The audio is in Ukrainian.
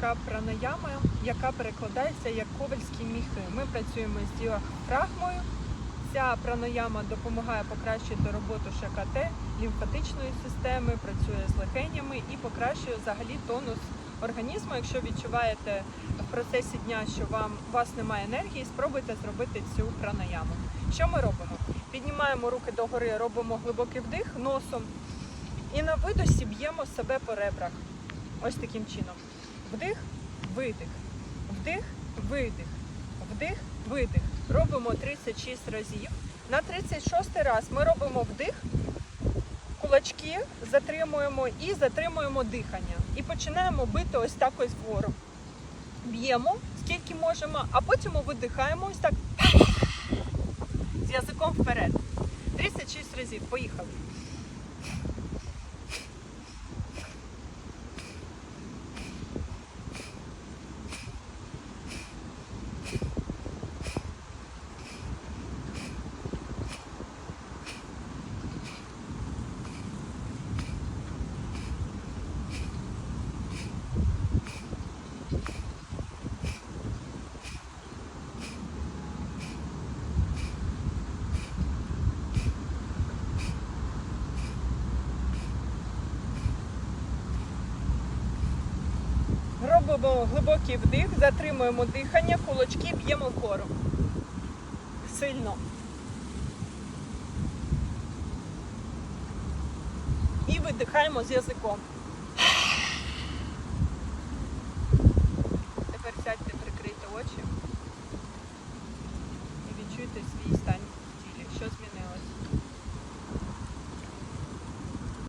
така пранаяма, яка перекладається як ковальські міхи. Ми працюємо з діафрагмою. Ця пранаяма допомагає покращити роботу ШКТ, лімфатичної системи, працює з легенями і покращує взагалі тонус організму. Якщо відчуваєте в процесі дня, що вам у вас немає енергії, спробуйте зробити цю пранаяму. Що ми робимо? Піднімаємо руки догори, робимо глибокий вдих носом і на видосі б'ємо себе по ребрах. Ось таким чином. Вдих, видих, вдих, видих, вдих, видих. Робимо 36 разів. На 36 раз ми робимо вдих, кулачки затримуємо і затримуємо дихання. І починаємо бити ось так ось вгору. Б'ємо скільки можемо, а потім видихаємо ось так з язиком вперед. 36 разів. Поїхали. Робимо глибокий вдих, затримуємо дихання, кулачки б'ємо вгору. Сильно. І видихаємо з язиком. Тепер сядьте, прикрийте очі і відчуйте свій стан